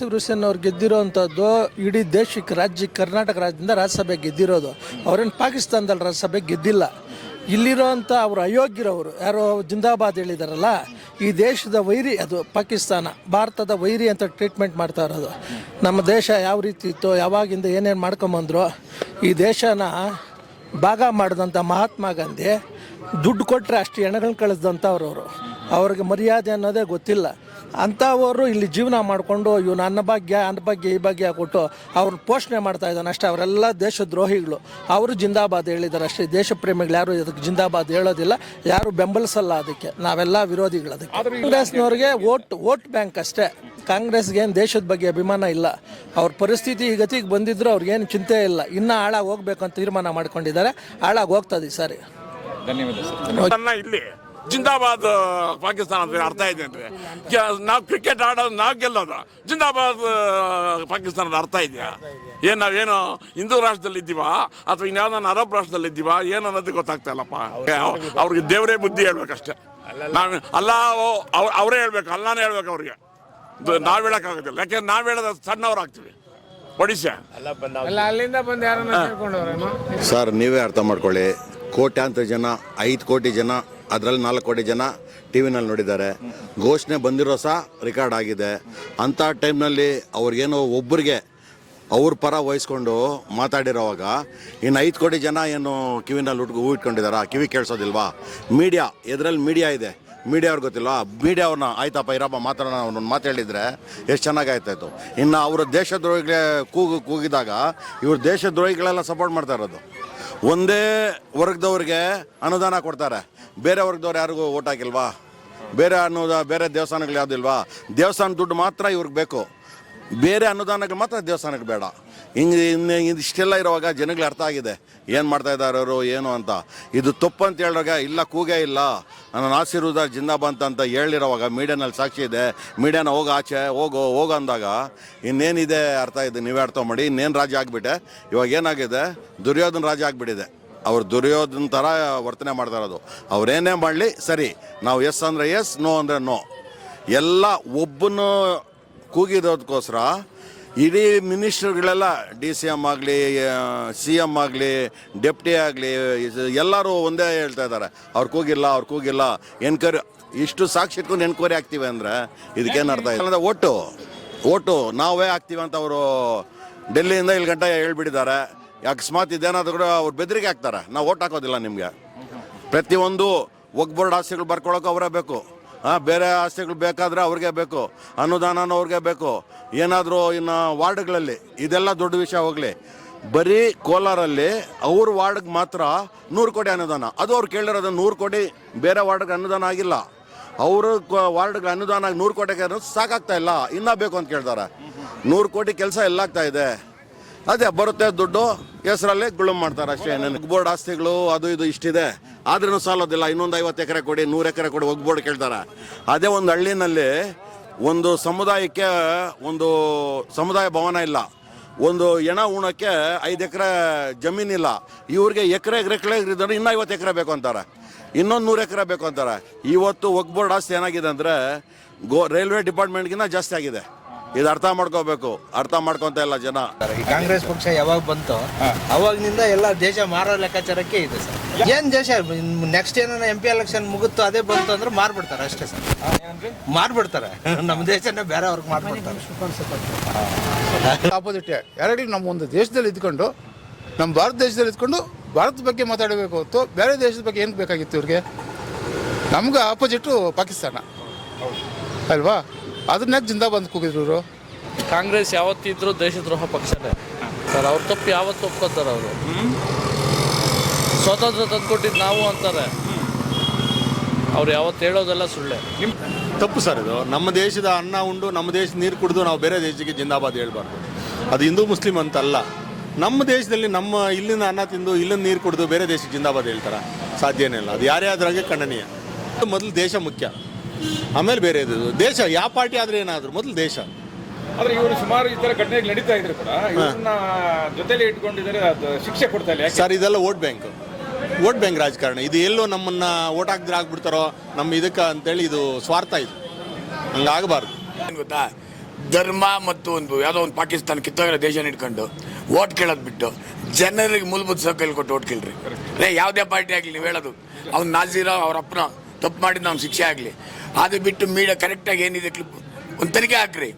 ಹುಸೇನ್ ಅವ್ರು ಗೆದ್ದಿರೋವಂಥದ್ದು ಇಡೀ ದೇಶಕ್ಕೆ ರಾಜ್ಯ ಕರ್ನಾಟಕ ರಾಜ್ಯದಿಂದ ರಾಜ್ಯಸಭೆ ಗೆದ್ದಿರೋದು. ಅವ್ರೇನು ಪಾಕಿಸ್ತಾನದಲ್ಲಿ ರಾಜ್ಯಸಭೆ ಗೆದ್ದಿಲ್ಲ. ಇಲ್ಲಿರೋವಂಥ ಅವರು ಅಯೋಗ್ಯರವರು, ಯಾರೋ ಜಿಂದಾಬಾದ್ ಹೇಳಿದಾರಲ್ಲ, ಈ ದೇಶದ ವೈರಿ ಅದು ಪಾಕಿಸ್ತಾನ, ಭಾರತದ ವೈರಿ ಅಂತ ಟ್ರೀಟ್ಮೆಂಟ್ ಮಾಡ್ತಾ ಇರೋದು. ನಮ್ಮ ದೇಶ ಯಾವ ರೀತಿ ಇತ್ತು, ಯಾವಾಗಿಂದ ಏನೇನು ಮಾಡ್ಕೊಂಬಂದ್ರು, ಈ ದೇಶನ ಭಾಗ ಮಾಡಿದಂಥ ಮಹಾತ್ಮ ಗಾಂಧಿ ದುಡ್ಡು ಕೊಟ್ಟರೆ ಅಷ್ಟು ಹೆಣಗಳನ್ನ ಕಳಿಸ್ದಂಥವ್ರವರು ಅವರು. ಅವ್ರಿಗೆ ಮರ್ಯಾದೆ ಅನ್ನೋದೇ ಗೊತ್ತಿಲ್ಲ. ಅಂಥವರು ಇಲ್ಲಿ ಜೀವನ ಮಾಡಿಕೊಂಡು ಇವನು ಅನ್ನ ಭಾಗ್ಯ ಈ ಭಾಗ್ಯ ಕೊಟ್ಟು ಅವ್ರನ್ನ ಪೋಷಣೆ ಮಾಡ್ತಾ ಇದ್ದಾನೆ ಅಷ್ಟೇ. ಅವರೆಲ್ಲ ದೇಶದ್ರೋಹಿಗಳು. ಅವರು ಜಿಂದಾಬಾದ್ ಹೇಳಿದ್ದಾರೆ ಅಷ್ಟೇ. ದೇಶ ಪ್ರೇಮಿಗಳು ಯಾರು ಇದಕ್ಕೆ ಜಿಂದಾಬಾದ್ ಹೇಳೋದಿಲ್ಲ. ಯಾರು ಬೆಂಬಲಿಸಲ್ಲ ಅದಕ್ಕೆ. ನಾವೆಲ್ಲ ವಿರೋಧಿಗಳು ಅದಕ್ಕೆ. ಕಾಂಗ್ರೆಸ್ನವ್ರಿಗೆ ವೋಟ್ ವೋಟ್ ಬ್ಯಾಂಕ್ ಅಷ್ಟೇ. ಕಾಂಗ್ರೆಸ್ಗೆ ಏನು ದೇಶದ ಬಗ್ಗೆ ಅಭಿಮಾನ ಇಲ್ಲ. ಅವ್ರ ಪರಿಸ್ಥಿತಿ ಈ ಗತಿಗೆ ಬಂದಿದ್ರು ಅವ್ರಿಗೇನು ಚಿಂತೆ ಇಲ್ಲ. ಇನ್ನೂ ಹಾಳಾಗಿ ಹೋಗ್ಬೇಕು ಅಂತ ತೀರ್ಮಾನ ಮಾಡ್ಕೊಂಡಿದ್ದಾರೆ. ಹಾಳಾಗಿ ಹೋಗ್ತದೆ ಸರಿ. ಸಾರಿ. ಧನ್ಯವಾದ ಇಲ್ಲಿ ಜಿಂದಾಬಾದ್ ಪಾಕಿಸ್ತಾನ ಅಂತ ಅರ್ಥ ಇದೆ ಅಂದ್ರೆ. ನಾವು ಕ್ರಿಕೆಟ್ ಆಡೋದು ನಾವು ಗೆಲ್ಲೋದು. ಜಿಂದಾಬಾದ್ ಪಾಕಿಸ್ತಾನದ ಅರ್ಥ ಇದೆಯಾ? ಏನು ನಾವೇನು ಹಿಂದೂ ರಾಷ್ಟ್ರದಲ್ಲಿ ಇದ್ದೀವಾ? ಅಥವಾ ಇನ್ಯಾವ್ದಾನ ಅರಬ್ ರಾಷ್ಟ್ರದಲ್ಲಿ ಇದ್ದೀವಾ? ಏನು ಅನ್ನೋದು ಗೊತ್ತಾಗ್ತಾ ಇಲ್ಲಪ್ಪ. ಅವ್- ಅವ್ರಿಗೆ ದೇವರೇ ಬುದ್ಧಿ ಹೇಳ್ಬೇಕಷ್ಟೇ. ನಾವು ಅಲ್ಲ ಅವರೇ ಹೇಳ್ಬೇಕು. ಅಲ್ಲಾನೇ ಹೇಳ್ಬೇಕು ಅವ್ರಿಗೆ. ನಾವು ಹೇಳಕ್ಕಾಗೋದಿಲ್ಲ ಯಾಕೆಂದ್ರೆ ನಾವು ಹೇಳೋದು ಸಣ್ಣವ್ರು ಆಗ್ತೀವಿ. ಒಡಿಶಾ. ಅಲ್ಲ ಅಲ್ಲಿಂದ ಬಂದು ಯಾರನ್ನ ಕೇಳ್ಕೊಂಡವ್ರೇನು ಸರ್ ನೀವೇ ಅರ್ಥ ಮಾಡ್ಕೊಳ್ಳಿ. ಕೋಟ್ಯಾಂತರ ಜನ ಐದು ಕೋಟಿ ಜನ ಅದರಲ್ಲಿ ನಾಲ್ಕು ಕೋಟಿ ಜನ ಟಿ ವಿನಲ್ಲಿ ನೋಡಿದ್ದಾರೆ. ಘೋಷಣೆ ಬಂದಿರೋ ಸಹ ರೆಕಾರ್ಡ್ ಆಗಿದೆ. ಅಂಥ ಟೈಮ್ನಲ್ಲಿ ಅವ್ರಿಗೇನೋ ಒಬ್ಬರಿಗೆ ಅವ್ರ ಪರ ವಹಿಸ್ಕೊಂಡು ಮಾತಾಡಿರೋವಾಗ ಇನ್ನು ಐದು ಕೋಟಿ ಜನ ಏನು ಕಿವಿನಲ್ಲಿ ಉಟ್ಕೊ ಹೂ ಇಟ್ಕೊಂಡಿದಾರ? ಕಿವಿ ಕೇಳಿಸೋದಿಲ್ವಾ? ಮೀಡಿಯಾ ಎದ್ರಲ್ಲಿ ಮೀಡಿಯಾ ಇದೆ. ಮೀಡಿಯಾ ಅವ್ರಿಗೆ ಗೊತ್ತಿಲ್ವಾ? ಮೀಡಿಯಾ ಅವ್ರನ್ನ ಆಯ್ತಪ್ಪ, ಇರಪ್ಪ, ಮಾತಾಡೋಣ ಅವ್ರನ್ನ ಮಾತು ಎಷ್ಟು ಚೆನ್ನಾಗಿ ಇನ್ನು ಅವರು ದೇಶದ್ರೋಹಿಗಳೇ ಕೂಗು ಕೂಗಿದಾಗ ಇವರು ದೇಶದ್ರೋಹಿಗಳೆಲ್ಲ ಸಪೋರ್ಟ್ ಮಾಡ್ತಾ ಇರೋದು. ಒಂದೇ ವರ್ಗದವ್ರಿಗೆ ಅನುದಾನ ಕೊಡ್ತಾರೆ. ಬೇರೆ ವರ್ಗದವ್ರು ಯಾರಿಗೂ ಓಟ್ ಹಾಕಿಲ್ವಾ? ಬೇರೆ ಅನ್ನೋದ, ಬೇರೆ ದೇವಸ್ಥಾನಗಳು ಯಾವುದಿಲ್ವಾ ದೇವಸ್ಥಾನ ದುಡ್ಡು ಮಾತ್ರ ಇವ್ರಿಗೆ ಬೇಕು. ಬೇರೆ ಅನುದಾನಗಳು ಮಾತ್ರ ದೇವಸ್ಥಾನಕ್ಕೆ ಬೇಡ. ಹಿಂಗೆ ಇನ್ನು ಇಷ್ಟೆಲ್ಲ ಇರುವಾಗ ಜನಗಳು ಅರ್ಥ ಆಗಿದೆ. ಏನು ಮಾಡ್ತಾ ಇದ್ದಾರೆ ಅವರು, ಏನು ಅಂತ. ಇದು ತಪ್ಪು ಅಂತ ಹೇಳಿದಾಗ ಇಲ್ಲ, ಕೂಗೇ ಇಲ್ಲ. ನನ್ನ ಆಶೀರ್ವಾದ ಜಿಂದಾಬಾದ್ ಅಂತ ಹೇಳಿರೋವಾಗ ಮೀಡಿಯಾನಲ್ಲಿ ಸಾಕ್ಷಿ ಇದೆ. ಮೀಡಿಯಾನ ಹೋಗ ಆಚೆ, ಹೋಗೋ ಹೋಗೋ ಅಂದಾಗ ಇನ್ನೇನಿದೆ ಅರ್ಥ ಇದೆ ನೀವೇ ಅರ್ಥ ಮಾಡಿ, ಇನ್ನೇನು ರಾಜ ಆಗಿಬಿಟ್ಟೆ. ಇವಾಗ ಏನಾಗಿದೆ? ದುರ್ಯೋಧನ ರಾಜ ಆಗಿಬಿಟ್ಟಿದೆ. ಅವ್ರು ದುರ್ಯೋಧನ ಥರ ವರ್ತನೆ ಮಾಡ್ತಾ ಇರೋದು. ಅವ್ರೇನೇ ಮಾಡಲಿ, ಸರಿ. ನಾವು ಎಸ್ ಅಂದರೆ ಎಸ್ ನೋ ಅಂದರೆ ನೋ ಎಲ್ಲ ಒಬ್ಬನು ಕೂಗಿರೋದಕ್ಕೋಸ್ಕರ ಇಡೀ ಮಿನಿಸ್ಟರ್ಗಳೆಲ್ಲ ಡಿ ಸಿ ಎಂ ಆಗಲಿ ಸಿ ಎಂ ಆಗಲಿ, ಡೆಪ್ಟಿ ಆಗಲಿ ಎಲ್ಲರೂ ಒಂದೇ ಹೇಳ್ತಾ ಇದ್ದಾರೆ. ಅವ್ರು ಕೂಗಿಲ್ಲ ಅವ್ರು ಕೂಗಿಲ್ಲ. ಎನ್ಕ್ವೈರಿ, ಇಷ್ಟು ಸಾಕ್ಷಿ ಇಟ್ಕೊಂಡು ಎನ್ಕ್ವೈರಿ ಆಗ್ತೀವಿ ಅಂದರೆ ಇದಕ್ಕೇನು ಅರ್ಥ ಇಲ್ಲ. ಒಟ್ಟು ಒಟ್ಟು ನಾವೇ ಆಗ್ತೀವಿ ಅಂತ ಅವರು ಡೆಲ್ಲಿಯಿಂದ ಇಲ್ಲಿ ಗಂಟೆ ಹೇಳ್ಬಿಟ್ಟಿದ್ದಾರೆ. ಅಕಸ್ಮಾತ್ ಇದೇನಾದ್ರು ಕೂಡ ಅವ್ರು ಬೆದರಿಕೆ ಹಾಕ್ತಾರೆ. ನಾವು ಓಟ್ ಹಾಕೋದಿಲ್ಲ ನಿಮಗೆ. ಪ್ರತಿಯೊಂದು ಒಗ್ಬೋರ್ಡ್ ಆಸ್ತಿಗಳು ಬರ್ಕೊಳಕ್ಕೆ ಅವರೇ ಬೇಕು. ಹಾಂ ಬೇರೆ ಆಸ್ತಿಗಳು ಬೇಕಾದರೆ ಅವ್ರಿಗೆ ಬೇಕು. ಅನುದಾನನೂ ಅವ್ರಿಗೆ ಬೇಕು. ಏನಾದರೂ ಇನ್ನು ವಾರ್ಡ್ಗಳಲ್ಲಿ, ಇದೆಲ್ಲ ದೊಡ್ಡ ವಿಷಯ ಹೋಗಲಿ. ಬರೀ ಕೋಲಾರಲ್ಲಿ ಅವ್ರ ವಾರ್ಡ್ಗೆ ಮಾತ್ರ ನೂರು ಕೋಟಿ ಅನುದಾನ. ಅದು ಅವ್ರು ಕೇಳಿರೋದು ನೂರು ಕೋಟಿ, ಬೇರೆ ವಾರ್ಡ್ಗೆ ಅನುದಾನ ಆಗಿಲ್ಲ. ಅವರು ವಾರ್ಡ್ಗೆ ಅನುದಾನ ಆಗಿ ನೂರು ಕೋಟಿಗೆ ಸಾಕಾಗ್ತಾ ಇಲ್ಲ. ಇನ್ನೂ ಬೇಕು ಅಂತ ಕೇಳ್ತಾರೆ. ನೂರು ಕೋಟಿ ಕೆಲಸ ಎಲ್ಲಾಗ್ತಾ ಇದೆ. ಅದೇ ಬರುತ್ತೆ ದುಡ್ಡು ಹೆಸರಲ್ಲಿ ಗುಳುಮ್ ಮಾಡ್ತಾರೆ ಅಷ್ಟೇ. ಬೋರ್ಡ್ ಆಸ್ತಿಗಳು ಅದು ಇದು ಇಷ್ಟಿದೆ. ಆದ್ರೂ ಸಾಲೋದಿಲ್ಲ ಇನ್ನೊಂದು ಐವತ್ತು ಎಕರೆ ಕೊಡಿ ನೂರು ಎಕರೆ ಕೊಡಿ ಒಗ್ಬೋರ್ಡ್ ಕೇಳ್ತಾರೆ. ಅದೇ ಒಂದು ಹಳ್ಳಿನಲ್ಲಿ ಒಂದು ಸಮುದಾಯಕ್ಕೆ ಒಂದು ಸಮುದಾಯ ಭವನ ಇಲ್ಲ. ಒಂದು ಎಣ ಉಣಕ್ಕೆ ಐದು ಎಕರೆ ಜಮೀನಿಲ್ಲ ಇವ್ರಿಗೆ ಎಕರೆ ಎಕರೆ ಇದ್ದರೆ ಇನ್ನೂ ಐವತ್ತು ಎಕರೆ ಬೇಕು ಅಂತಾರೆ. ಇನ್ನೊಂದು ನೂರು ಎಕರೆ ಬೇಕು ಅಂತಾರೆ. ಇವತ್ತು ಒಗ್ಬೋರ್ಡ್ ಆಸ್ತಿ ಏನಾಗಿದೆ ಅಂದರೆ ಗೋ ರೈಲ್ವೆ ಡಿಪಾರ್ಟ್ಮೆಂಟ್ಗಿಂತ ಜಾಸ್ತಿ ಆಗಿದೆ. ಇದು ಅರ್ಥ ಮಾಡ್ಕೋಬೇಕು. ಅರ್ಥ ಮಾಡ್ಕೊಂತ ಇಲ್ಲ ಜನ. ಈ ಕಾಂಗ್ರೆಸ್ ಪಕ್ಷ ಯಾವಾಗ ಬಂತೋ ಅವಾಗಿನಿಂದ ಎಲ್ಲ ದೇಶ ಮಾರೋ ಲೆಕ್ಕಾಚಾರಕ್ಕೆ ಇದೆ ಸರ್. ಏನ್ ದೇಶ ನೆಕ್ಸ್ಟ್ ಏನಾರ ಎಂ ಪಿ ಎಲೆಕ್ಷನ್ ಮುಗುತ್ತೋ ಅದೇ ಬಂತು ಅಂದ್ರೆ ಮಾರ್ಬಿಡ್ತಾರೆ ಅಷ್ಟೇ ಸರ್. ಮಾರ್ಬಿಡ್ತಾರೆ. ನಮ್ಮ ದೇಶನೇ ಬೇರೆ ಅವ್ರಿಗೆ ಮಾಡ್ಬಿಡ್ತಾರೆ ಆಪೋಸಿಟ್ ಎರಡಿಗೆ ನಮ್ಮ ಒಂದು ದೇಶದಲ್ಲಿ ಇದ್ಕೊಂಡು ನಮ್ಮ ಭಾರತ ದೇಶದಲ್ಲಿ ಇದ್ಕೊಂಡು ಭಾರತದ ಬಗ್ಗೆ ಮಾತಾಡಬೇಕು ಹೊತ್ತು ಬೇರೆ ದೇಶದ ಬಗ್ಗೆ ಏನು ಬೇಕಾಗಿತ್ತು ಇವ್ರಿಗೆ? ನಮ್ಗೆ ಆಪೋಸಿಟ್ಟು ಪಾಕಿಸ್ತಾನ. ಅಲ್ವಾ? ಅದನ್ನ ಬಂದು ಕೂಗಿದ್ರು ಇವರು. ಕಾಂಗ್ರೆಸ್ ಯಾವತ್ತಿದ್ರು ದೇಶದ್ರೋಹ ಪಕ್ಷನೇ. ಸರ್ ಅವ್ರ ತಪ್ಪು ಯಾವತ್ತು ಒಪ್ಕೋತಾರೆ ಅವರು? ಸ್ವಾತಂತ್ರ್ಯ ತಂದ್ಕೊಟ್ಟಿದ್ದು ನಾವು ಅಂತಾರೆ. ಅವ್ರು ಯಾವತ್ತು ಹೇಳೋದೆಲ್ಲ ಸುಳ್ಳೆ. ತಪ್ಪು ಸರ್ ಇದು. ನಮ್ಮ ದೇಶದ ಅನ್ನ ಉಂಡು ನಮ್ಮ ದೇಶದ ನೀರು ಕುಡಿದು ನಾವು ಬೇರೆ ದೇಶಕ್ಕೆ ಜಿಂದಾಬಾದ್ ಹೇಳ್ಬಾರ್ದು. ಅದು ಹಿಂದೂ ಮುಸ್ಲಿಂ ಅಂತಲ್ಲ. ನಮ್ಮ ದೇಶದಲ್ಲಿ ನಮ್ಮ ಇಲ್ಲಿನ ಅನ್ನ ತಿಂದು ಇಲ್ಲಿನ ನೀರು ಕುಡಿದು ಬೇರೆ ದೇಶಕ್ಕೆ ಜಿಂದಾಬಾದ್ ಹೇಳ್ತಾರ. ಸಾಧ್ಯನೇ ಇಲ್ಲ. ಅದು ಯಾರೇ ಆದ್ರಾಗೆ ಖಂಡನೀಯ. ಮೊದಲು ದೇಶ ಮುಖ್ಯ. ಆಮೇಲೆ ಬೇರೆ ಇದು ದೇಶ ಯಾವ ಪಾರ್ಟಿ ಆದ್ರೆ ಏನಾದ್ರು? ಮೊದಲು ದೇಶ. ಆದ್ರೆ ಇವರು ಸುಮಾರು ಈ ತರ ಘಟನೆಗಳು ನಡೀತಾ ಇದ್ರು ಕೂಡ. ಇವ್ರನ್ನ ಜೊತೆಲಿ ಇಟ್ಕೊಂಡಿದ್ದಾರೆ ಅದು ಶಿಕ್ಷೆ ಕೊಡ್ತಾ ಇಲ್ಲ ಯಾಕೆ? ಸರ್ ಇದೆಲ್ಲ ವೋಟ್ ಬ್ಯಾಂಕ್. ವೋಟ್ ಬ್ಯಾಂಕ್ ರಾಜಕಾರಣ. ಇದು ಎಲ್ಲೋ ನಮ್ಮನ್ನ ವೋಟ್ ಹಾಕಿದ್ರೆ ಆಗ್ಬಿಡ್ತಾರೋ ನಮ್ಮ ಇದಕ್ಕೆ ಅಂತೇಳಿ ಇದು ಸ್ವಾರ್ಥ ಇದು. ಹಂಗಾಗಬಾರ್ದು ಏನು ಗೊತ್ತಾ? ಧರ್ಮ ಮತ್ತು ಒಂದು ಯಾವುದೋ ಒಂದು ಪಾಕಿಸ್ತಾನ ಕಿತ್ತೋಗಿರೋ ದೇಶ ಇಟ್ಕೊಂಡು ಓಟ್ ಕೇಳೋದು ಬಿಟ್ಟು ಜನರಿಗೆ ಮೂಲಭೂತ ಸೌಕರ್ಯ ಕೊಟ್ಟು ಓಟ್ ಕೇಳ್ರಿ. ರೇ ಯಾವುದೇ ಪಾರ್ಟಿ ಆಗಲಿ ನೀವು ಹೇಳೋದು. ಅವ್ನು ನಾಜಿರೋ ಅವ್ರ ಅಪ್ಪನ ತಪ್ಪು ಮಾಡಿದ್ದು ಅವ್ನು ಶಿಕ್ಷೆ ಆಗಲಿ. ಅದು ಬಿಟ್ಟು ಮೀಡಿಯಾ ಕರೆಕ್ಟಾಗಿ ಏನಿದೆ ಕ್ಲಿಪ್ ಒಂದು ತನಿಖೆ ಹಾಕ್ರಿ.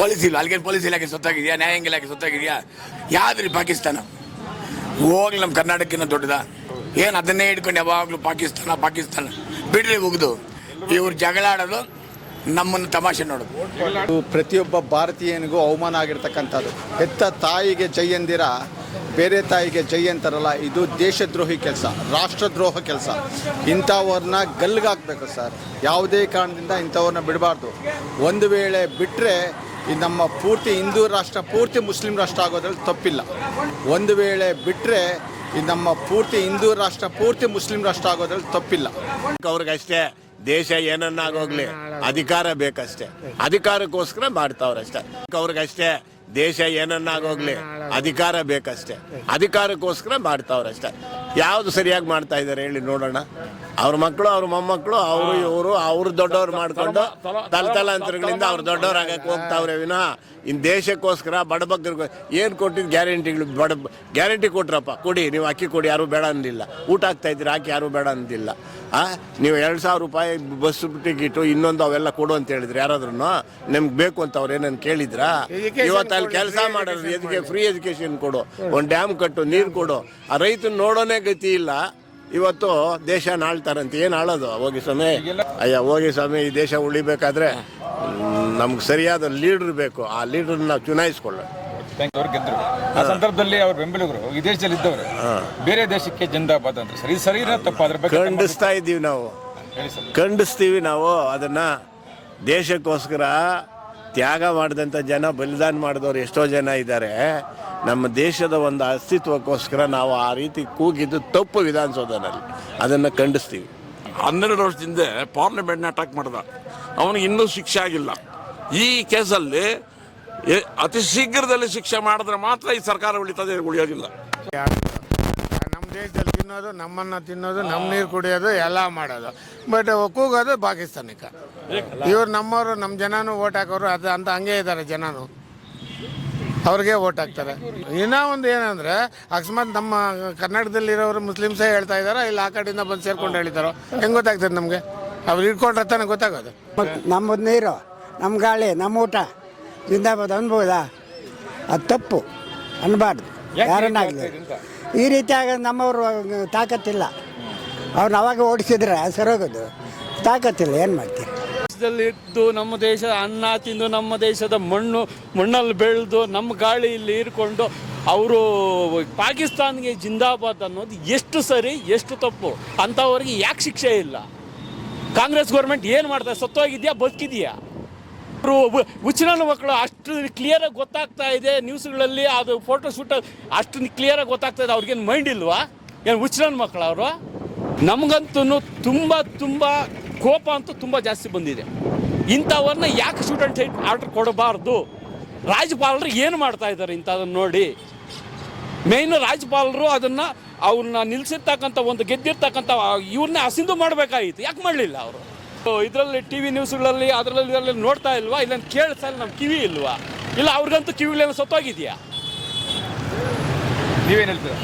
ಪೊಲೀಸ್ ಇಲ್ಲ, ಅಲ್ಲಿಗೆ ಪೊಲೀಸ್ ಇಲಾಖೆ ಸೊತ್ತಾಗಿದೆಯಾ? ನ್ಯಾಯಾಂಗ ಇಲಾಖೆ ಸೊತ್ತಾಗಿದೆಯಾ? ಯಾವ್ದ್ರಿ ಪಾಕಿಸ್ತಾನ? ಹೋಗ್ಲಿ ನಮ್ಮ ಕರ್ನಾಟಕಕ್ಕಿಂತ ದೊಡ್ಡದ. ಏನು ಅದನ್ನೇ ಹಿಡ್ಕೊಂಡು ಯಾವಾಗಲೂ ಪಾಕಿಸ್ತಾನ ಪಾಕಿಸ್ತಾನ. ಬಿಡ್ರಿ ಮುಗಿದು. ಇವ್ರು ಜಗಳ ಆಡೋದು ನಮ್ಮನ್ನು ತಮಾಷೆ ನೋಡೋದು. ಪ್ರತಿಯೊಬ್ಬ ಭಾರತೀಯನಿಗೂ ಅವಮಾನ ಆಗಿರ್ತಕ್ಕಂಥದ್ದು. ಹೆತ್ತ ತಾಯಿಗೆ ಜೈ ಎಂದಿರ ಬೇರೆ ತಾಯಿಗೆ ಜೈ ಅಂತಾರಲ್ಲ, ಇದು ದೇಶದ್ರೋಹಿ ಕೆಲಸ, ರಾಷ್ಟ್ರದ್ರೋಹ ಕೆಲಸ. ಇಂಥವ್ರನ್ನ ಗಲ್ಗಾಕ್ಬೇಕು ಸರ್. ಯಾವುದೇ ಕಾರಣದಿಂದ ಇಂಥವ್ರನ್ನ ಬಿಡಬಾರ್ದು. ಒಂದು ವೇಳೆ ಬಿಟ್ಟರೆ ಈ ನಮ್ಮ ಪೂರ್ತಿ ಹಿಂದೂ ರಾಷ್ಟ್ರ, ಪೂರ್ತಿ ಮುಸ್ಲಿಂ ರಾಷ್ಟ್ರ ಆಗೋದ್ರಲ್ಲಿ ತಪ್ಪಿಲ್ಲ. ಒಂದು ವೇಳೆ ಬಿಟ್ಟರೆ ಈ ನಮ್ಮ ಪೂರ್ತಿ ಹಿಂದೂ ರಾಷ್ಟ್ರ, ಪೂರ್ತಿ ಮುಸ್ಲಿಂ ರಾಷ್ಟ್ರ ಆಗೋದ್ರಲ್ಲಿ ತಪ್ಪಿಲ್ಲ. ಅವ್ರಿಗಷ್ಟೇ, ದೇಶ ಏನನ್ನಾಗೋಗ್ಲಿ, ಅಧಿಕಾರ ಬೇಕಷ್ಟೇ. ಅಧಿಕಾರಕ್ಕೋಸ್ಕರ ಮಾಡ್ತಾವ್ರಷ್ಟೇ. ಅವ್ರಿಗಷ್ಟೇ ದೇಶ ಏನನ್ನಾಗೋಗ್ಲಿ ಅಧಿಕಾರ ಬೇಕಷ್ಟೇ. ಅಧಿಕಾರಕ್ಕೋಸ್ಕರ ಮಾಡ್ತಾವ್ರಷ್ಟೇ. ಯಾವುದು ಸರಿಯಾಗಿ ಮಾಡ್ತಾ ಇದ್ದಾರೆ ಹೇಳಿ ನೋಡೋಣ. ಅವ್ರ ಮಕ್ಕಳು ಅವ್ರ ಮೊಮ್ಮಕ್ಕಳು ಅವರು ಇವರು ಅವ್ರು ದೊಡ್ಡವ್ರು ಮಾಡ್ಕೊಂಡು ತಲತಲಾಂತರಗಳಿಂದ ಅವ್ರು ದೊಡ್ಡವ್ರು ಆಗಕ್ಕೆ ಹೋಗ್ತಾವ್ರೆ ವಿನಃ. ಇನ್ ದೇಶಕ್ಕೋಸ್ಕರ ಬಡಬಗ್ಗರಿಗೆ ಏನು ಕೊಟ್ಟಿದ್ದು ಗ್ಯಾರಂಟಿಗಳು ಬಡ ಗ್ಯಾರಂಟಿ ಕೊಟ್ರಪ್ಪ ಕೊಡಿ ನೀವು ಅಕ್ಕಿ ಕೊಡಿ ಯಾರು ಬೇಡ ಅಂದಿಲ್ಲ. ಊಟ ಆಗ್ತಾ ಇದ್ರೆ ಹಾಕಿ ಯಾರು ಬೇಡ ಅಂದಿಲ್ಲ. ಆ ನೀವು ಎರಡು ಸಾವಿರ ರೂಪಾಯಿ ಬಸ್ ಟಿಕೆಟ್ ಇನ್ನೊಂದು ಅವೆಲ್ಲ ಕೊಡು ಅಂತ ಹೇಳಿದ್ರು ಯಾರಾದ್ರೂ ನಿಮ್ಗೆ ಬೇಕು ಅಂತ ಅವ್ರು ಏನೇನು ಕೇಳಿದ್ರಾ? ಇವತ್ತು ಅಲ್ಲಿ ಕೆಲಸ ಮಾಡೋದು ಎದಕ್ಕೆ ಫ್ರೀ ಎಜುಕೇಶನ್ ಕೊಡು ಒಂದು ಡ್ಯಾಮ್ ಕಟ್ಟು ನೀರು ಕೊಡು. ಆ ರೈತನ ನೋಡೋನೇ ಗತಿ ಇಲ್ಲ. ಇವತ್ತು ದೇಶ ನಾಳ್ತಾರಂತ. ಏನು ಆಳೋದು? ಹೋಗಿ ಸ್ವಾಮಿ ಅಯ್ಯ ಹೋಗಿ ಸ್ವಾಮಿ ಈ ದೇಶ ಉಳಿಬೇಕಾದ್ರೆ ನಮ್ಗೆ ಸರಿಯಾದ ಲೀಡ್ರ್ ಬೇಕು. ಆ ಲೀಡ್ರನ್ನ ನಾವು ಚುನಾಯಿಸ್ಕೊಳ್ಳೋಣ. ಥ್ಯಾಂಕ್ ಅವ್ರು ಗೆದ್ರು. ಆ ಸಂದರ್ಭದಲ್ಲಿ ಅವ್ರ ಬೆಂಬಲಿಗರು ಈ ದೇಶದಲ್ಲಿ ಇದ್ದವರು ಬೇರೆ ದೇಶಕ್ಕೆ ಜಿಂದಾಬಾದ್ ಅಂತ ಸರಿ ಸರಿ ತಪ್ಪ ಅದ್ರ ಬಗ್ಗೆ ಖಂಡಿಸ್ತಾ ಇದ್ದೀವಿ ನಾವು. ಹೇಳಿ ಸರ್. ಖಂಡಿಸ್ತೀವಿ ನಾವು. ಅದನ್ನ ದೇಶಕ್ಕೋಸ್ಕರ ತ್ಯಾಗ ಮಾಡಿದಂಥ ಜನ ಬಲಿದಾನ ಮಾಡಿದವರು ಎಷ್ಟೋ ಜನ ಇದ್ದಾರೆ. ನಮ್ಮ ದೇಶದ ಒಂದು ಅಸ್ತಿತ್ವಕ್ಕೋಸ್ಕರ ನಾವು ಆ ರೀತಿ ಕೂಗಿದ್ದು ತಪ್ಪು ವಿಧಾನಸೌಧನಲ್ಲಿ ಅದನ್ನು ಖಂಡಿಸ್ತೀವಿ. ಹನ್ನೆರಡು ವರ್ಷದಿಂದ ಪಾರ್ಲಿಮೆಂಟ್ನ ಅಟ್ಯಾಕ್ ಮಾಡ್ದ. ಅವನಿಗೆ ಇನ್ನೂ ಶಿಕ್ಷೆ ಆಗಿಲ್ಲ. ಈ ಕೇಸಲ್ಲಿ ಎ- ಅತಿ ಶೀಘ್ರದಲ್ಲಿ ಶಿಕ್ಷೆ ಮಾಡಿದ್ರೆ ಮಾತ್ರ ಈ ಸರ್ಕಾರ ಉಳಿತದೆ ಉಳಿಯೋದಿಲ್ಲ. ನಮ್ಮ ದೇಶದಲ್ಲಿ ತಿನ್ನೋದು ನಮ್ಮನ್ನ ತಿನ್ನೋದು ನಮ್ಮ ನೀರು ಕುಡಿಯೋದು ಎಲ್ಲ ಮಾಡೋದು. ಬಟ್ ಕೂಗೋದು ಪಾಕಿಸ್ತಾನಕ್ಕೆ ಇವ್ರು ನಮ್ಮವರು ನಮ್ಮ ಜನನೂ ಓಟ್ ಹಾಕೋರು ಅದು ಅಂತ ಹಂಗೆ ಇದ್ದಾರೆ ಜನನು. ಅವ್ರಿಗೆ ಓಟ್ ಹಾಕ್ತಾರೆ. ಇನ್ನೂ ಒಂದು ಏನಂದ್ರೆ ಅಕಸ್ಮಾತ್ ನಮ್ಮ ಕರ್ನಾಟಕದಲ್ಲಿರೋರು ಮುಸ್ಲಿಮ್ಸೇ ಹೇಳ್ತಾ ಇದ್ದಾರೋ ಇಲ್ಲ ಆ ಕಡೆಯಿಂದ ಬಂದು ಸೇರ್ಕೊಂಡು ಹೇಳ್ತಾರೋ ಹೆಂಗೆ ಗೊತ್ತಾಗ್ತದೆ ನಮಗೆ? ಅವ್ರು ಇಟ್ಕೊಂಡ್ರೆ ತಾನೇ ಗೊತ್ತಾಗೋದು. ನಮ್ಮ ನೀರು ನಮ್ಮ ಗಾಳಿ ನಮ್ಮ ಊಟ ಜಿಂದಾಬಾದ್ ಅನ್ಬೋದಾ? ಅದು ತಪ್ಪು ಅನ್ಬಾರ್ದು ಯಾರನ್ನಾಗಲಿ ಈ ರೀತಿ ಆಗ ನಮ್ಮವರು ತಾಕತ್ತಿಲ್ಲ. ಅವ್ರನ್ನ ಅವಾಗ ಓಡಿಸಿದ್ರೆ ಸರೋಗೋದು. ತಾಕತ್ತಿಲ್ಲ ಏನು ಮಾಡ್ತೀವಿ ದೇಶದಲ್ಲಿ ನಮ್ಮ ದೇಶದ ಅನ್ನ ತಿಂದು ನಮ್ಮ ದೇಶದ ಮಣ್ಣು, ಮಣ್ಣಲ್ಲಿ ಬೆಳೆದು ನಮ್ಮ ಗಾಳಿ ಇಲ್ಲಿ ಹೀರ್ಕೊಂಡು ಅವರು ಪಾಕಿಸ್ತಾನ್ಗೆ ಜಿಂದಾಬಾದ್ ಅನ್ನೋದು ಎಷ್ಟು ಸರಿ, ಎಷ್ಟು ತಪ್ಪು ಅಂಥವ್ರಿಗೆ ಯಾಕೆ ಶಿಕ್ಷೆ ಇಲ್ಲ? ಕಾಂಗ್ರೆಸ್ ಗೌರ್ಮೆಂಟ್ ಏನು ಮಾಡ್ತಾರೆ ಸತ್ತೋಗಿದೆಯಾ, ಬದುಕಿದೆಯಾ? ಅವರು ಮಕ್ಕಳು ಅಷ್ಟು ಕ್ಲಿಯರಾಗಿ ಗೊತ್ತಾಗ್ತಾ ಇದೆ ನ್ಯೂಸ್ಗಳಲ್ಲಿ ಅದು ಫೋಟೋ ಶೂಟ್ ಅಷ್ಟು ಕ್ಲಿಯರಾಗಿ ಗೊತ್ತಾಗ್ತಾ ಇದೆ, ಅವ್ರಿಗೇನು ಮೈಂಡ್ ಇಲ್ವಾ? ಏನು ಉಚ್ಚಿನ ಮಕ್ಕಳು ಅವರು? ನಮಗಂತೂ ತುಂಬ ತುಂಬ ಕೋಪ ಅಂತೂ ತುಂಬ ಜಾಸ್ತಿ ಬಂದಿದೆ. ಇಂಥವನ್ನ ಯಾಕೆ ಸ್ಟೂಡೆಂಟ್ ಆರ್ಡರ್ ಕೊಡಬಾರ್ದು? ರಾಜ್ಯಪಾಲರು ಏನು ಮಾಡ್ತಾ ಇದ್ದಾರೆ ಇಂಥದನ್ನು ನೋಡಿ. ಮೇಯ್ನ್ ರಾಜ್ಯಪಾಲರು ಅದನ್ನು ಅವ್ರನ್ನ ನಿಲ್ಲಿಸಿರ್ತಕ್ಕಂಥ ಒಂದು ಗೆದ್ದಿರ್ತಕ್ಕಂಥ ಇವ್ರನ್ನ ಅಸಿಂದು ಮಾಡಬೇಕಾಗಿತ್ತು ಯಾಕೆ ಮಾಡಲಿಲ್ಲ ಅವರು? ಇದರಲ್ಲಿ ಟಿ ವಿ ನ್ಯೂಸ್ಗಳಲ್ಲಿ ಅದರಲ್ಲಿ ಇದರಲ್ಲಿ ನೋಡ್ತಾ ಇಲ್ವಾ? ಇಲ್ಲ ಕೇಳಿಸ್ತಾ ಇಲ್ಲ ನಮ್ಮ ಕಿವಿ ಇಲ್ವಾ? ಇಲ್ಲ ಅವ್ರಿಗಂತೂ ಕಿವಿಗಳೇನೋ ಸತ್ತೋಗಿದೆಯಾ? ನೀವೇನು ಹೇಳ್ತೀರಾ?